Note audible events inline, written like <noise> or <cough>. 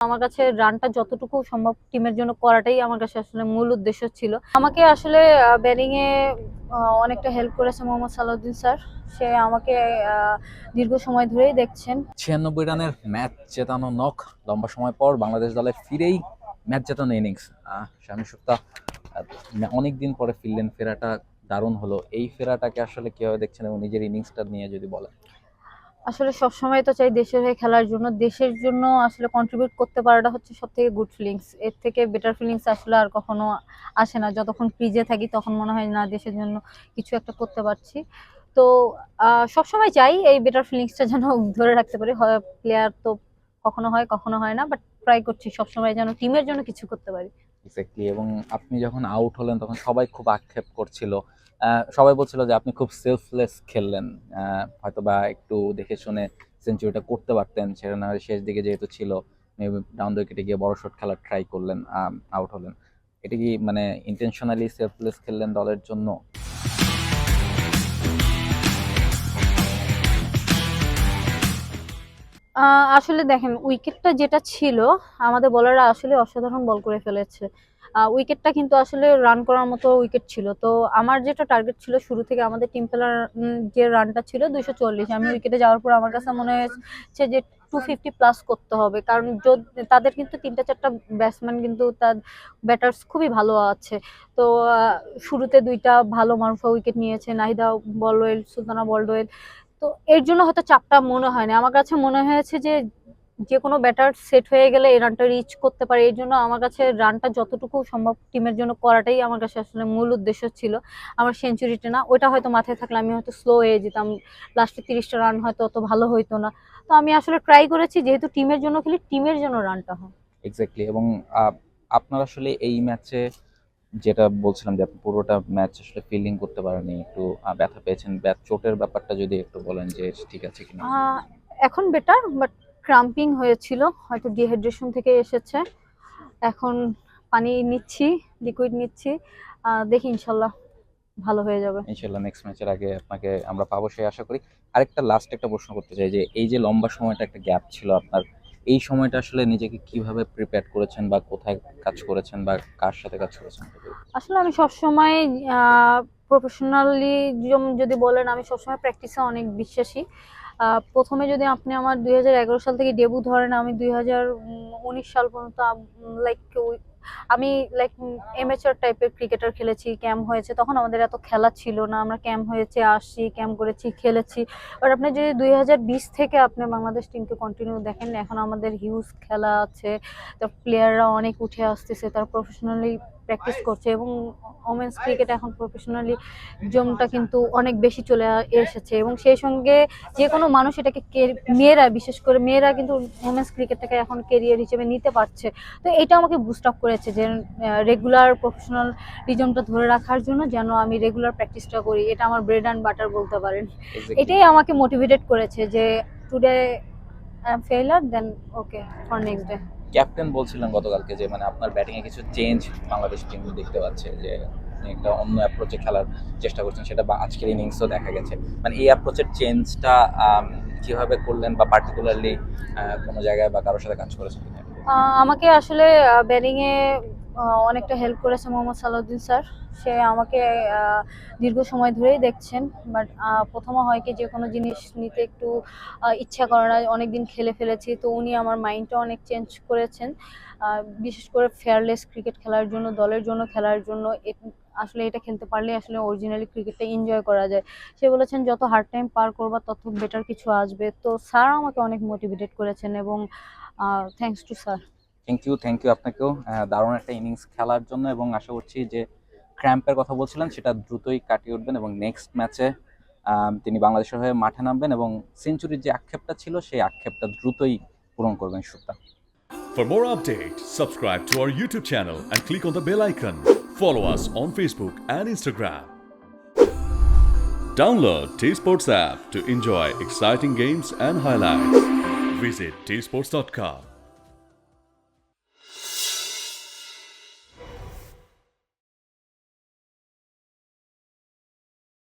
আমার কাছে রানটা যতটুকু সম্ভব টিমের জন্য করাটাই আমার কাছে আসলে মূল উদ্দেশ্য ছিল। আমাকে আসলে ব্যাটিং এ আহ, অনেকটা হেল্প করেছে মোহাম্মদ সালাউদ্দিন স্যার। সে আমাকে দীর্ঘ সময় ধরেই দেখছেন। ছিয়ানব্বই রানের ম্যাচ জেতানো নক লম্বা সময় পর বাংলাদেশ দলে ফিরেই ম্যাচ জেতানো ইনিংস স্বামী সুক্তা অনেক দিন পরে ফিরলেন ফেরাটা দারুণ হলো। এই ফেরাটাকে আসলে কীভাবে দেখছেন এবং নিজের ইনিংসটা নিয়ে যদি বলেন? আসলে সবসময় তো চাই দেশের হয়ে খেলার জন্য। দেশের জন্য আসলে কন্ট্রিবিউট করতে পারাটা হচ্ছে সব থেকে গুড ফিলিংস এর থেকে বেটার ফিলিংস আসলে আর কখনো আসে না। যতক্ষণ ক্রিজে থাকি তখন মনে হয় না দেশের জন্য কিছু একটা করতে পারছি। তো সবসময় চাই এই বেটার ফিলিংসটা যেন <laughs> ধরে রাখতে পারি। হয় প্লেয়ার তো কখনো হয় কখনো হয় না বাট ট্রাই করছি সবসময় যেন টিমের জন্য কিছু করতে পারি। এবং আপনি যখন আউট হলেন তখন সবাই খুব আক্ষেপ করছিল। সবাই বলছিল যে আপনি খুব সেলফলেস খেললেন। হয়তো বা একটু দেখে শুনে সেঞ্চুরিটা করতে পারতেন সেটা না শেষ দিকে যেহেতু ছিল ডাউন উইকেটে গিয়ে বড় শট খেলার ট্রাই করলেন আউট হলেন। এটা কি মানে ইন্টেনশনালি সেলফলেস খেললেন দলের জন্য? আসলে দেখেন উইকেটটা যেটা ছিল, আমাদের বলাররা আসলে অসাধারণ বল করে ফেলেছে। উইকেটটা কিন্তু আসলে রান করার মতো উইকেট ছিল। তো আমার যেটা টার্গেট ছিল শুরু থেকে আমাদের টিম প্লেয়ার যে রানটা ছিল দুইশো চল্লিশ, আমি উইকেটে যাওয়ার পর আমার কাছে মনে হয়েছে যে টু ফিফটি প্লাস করতে হবে। কারণ তাদের কিন্তু তিনটা চারটা ব্যাটসম্যান কিন্তু তার ব্যাটার্স খুবই ভালো আছে। তো শুরুতে দুইটা ভালো মারুফা উইকেট নিয়েছে, নাহিদা বলওয়েল, সুলতানা বলওয়েল। তো এর জন্য হয়তো চাপটা মনে হয় না আমার কাছে মনে হয়েছে যে যে কোনো ব্যাটার সেট হয়ে গেলে এই রানটা রিচ করতে পারে। এর জন্য আমার কাছে রানটা যতটুকু সম্ভব টিমের জন্য করাটাই আমার কাছে আসলে মূল উদ্দেশ্য ছিল। আমার সেঞ্চুরিটা না ওইটা হয়তো মাথায় থাকলে আমি হয়তো স্লো হয়ে যেতাম। লাস্টে তিরিশটা রান হয়তো অত ভালো হইতো না। তো আমি আসলে ট্রাই করেছি যেহেতু টিমের জন্য খেলি টিমের জন্য রানটা হয়। এক্স্যাক্টলি এবং আপনার আসলে এই ম্যাচে যেটা বলছিলাম যে আপনি পুরোটা ম্যাচ আসলে ফিল্ডিং করতে পারেনি একটু ব্যথা পেয়েছেন। ব্যাট চোটের ব্যাপারটা যদি একটু বলেন যে ঠিক আছে কিনা। এখন বেটার বাট ক্রাম্পিং হয়েছিল হয়তো ডিহাইড্রেশন থেকে এসেছে। এখন পানি নিচ্ছি লিকুইড নিচ্ছি। দেখি ইনশাল্লাহ ভালো হয়ে যাবে। ইনশাল্লাহ নেক্সট ম্যাচের আগে আপনাকে আমরা পাবো সেই আশা করি। আরেকটা লাস্ট একটা প্রশ্ন করতে চাই যে এই যে লম্বা সময়টা একটা গ্যাপ ছিল আপনার এই সময়টা আসলে নিজেকে কীভাবে প্রিপেয়ার করেছেন বা কোথায় কাজ করেছেন বা কার সাথে কাজ করেছেন? আসলে আমি সবসময় প্রফেশনালি যদি বলেন আমি সবসময় প্র্যাকটিসে অনেক বিশ্বাসী। প্রথমে যদি আপনি আমার দুই হাজার এগারো সাল থেকে ডেবু ধরেন, আমি দুই হাজার উনিশ সাল পর্যন্ত লাইক আমি লাইক এমেচার টাইপের ক্রিকেটার খেলেছি ক্যাম্প হয়েছে তখন আমাদের এত খেলা ছিল না আমরা ক্যাম্প হয়েছে আসছি ক্যাম্প করেছি খেলেছি। বাট আপনি যদি দুই হাজার বিশ থেকে আপনি বাংলাদেশ টিমকে কন্টিনিউ দেখেন এখন আমাদের হিউজ খেলা আছে তার প্লেয়াররা অনেক উঠে আসতেছে তার প্রফেশনালি প্র্যাকটিস করছে এবং ওমেন্স ক্রিকেট এখন প্রফেশনালি জমটা কিন্তু অনেক বেশি চলে এসেছে এবং সেই সঙ্গে যে কোনো মানুষ এটাকে মেয়েরা বিশেষ করে মেয়েরা কিন্তু ওমেন্স ক্রিকেটটাকে এখন কেরিয়ার হিসেবে নিতে পারছে। তো এটা আমাকে বুস্ট আপ করেছে যে রেগুলার প্রফেশনাল রিজমটা ধরে রাখার জন্য যেন আমি রেগুলার প্র্যাকটিসটা করি। এটা আমার ব্রেড অ্যান্ড বাটার বলতে পারেন। এটাই আমাকে মোটিভেটেড করেছে যে today I am failure then okay for next day captain বলছিলেন গতকালকে যে মানে আপনার ব্যাটিং এ কিছু চেঞ্জ বাংলাদেশ টিম দেখতে পাচ্ছে যে একটা অন্য অ্যাপ্রোচে খেলার চেষ্টা করছেন সেটা বা আজকের ইনিংসও দেখা গেছে। মানে এই অ্যাপ্রোচের চেঞ্জটা কীভাবে করলেন বা পার্টিকুলারলি কোনো জায়গায় বা কারোর সাথে কাজ করেছেন? আমাকে আসলে ব্যাটিং এ অনেকটা হেল্প করেছে মোহাম্মদ সালাউদ্দিন স্যার। সে আমাকে দীর্ঘ সময় ধরেই দেখছেন বাট প্রথমে হয় কি যে কোনো জিনিস নিতে একটু ইচ্ছা করে না, অনেকদিন খেলে ফেলেছি, তো উনি আমার মাইন্ডটা অনেক চেঞ্জ করেছেন। বিশেষ করে ফেয়ারলেস ক্রিকেট খেলার জন্য, দলের জন্য খেলার জন্য আসলে এটা খেলতে পারলে আসলে অরিজিনালি ক্রিকেটটা এনজয় করা যায়। সে বলেছেন, যত হার্ড টাইম পার করবা, তত বেটার কিছু আসবে। তো স্যার আমাকে অনেক মোটিভেটেড করেছেন এবং thanks to sir thank you thank you আপনাকেও দারুণ একটা ইনিংস খেলার জন্য এবং আশা করছি যে ক্র্যাম্পের কথা বলছিলেন সেটা দ্রুতই কাটিয়ে উঠবেন এবং নেক্সট ম্যাচে তিনি বাংলাদেশের হয়ে মাঠে নামবেন এবং সেঞ্চুরির যে আক্ষেপটা ছিল সেই আক্ষেপটা দ্রুতই পূরণ করবেন সুতা For more updates, subscribe to our YouTube channel and click on the bell icon. Follow us on Facebook and Instagram. Download T Sports app to enjoy exciting games and highlights. Visit tsports.com.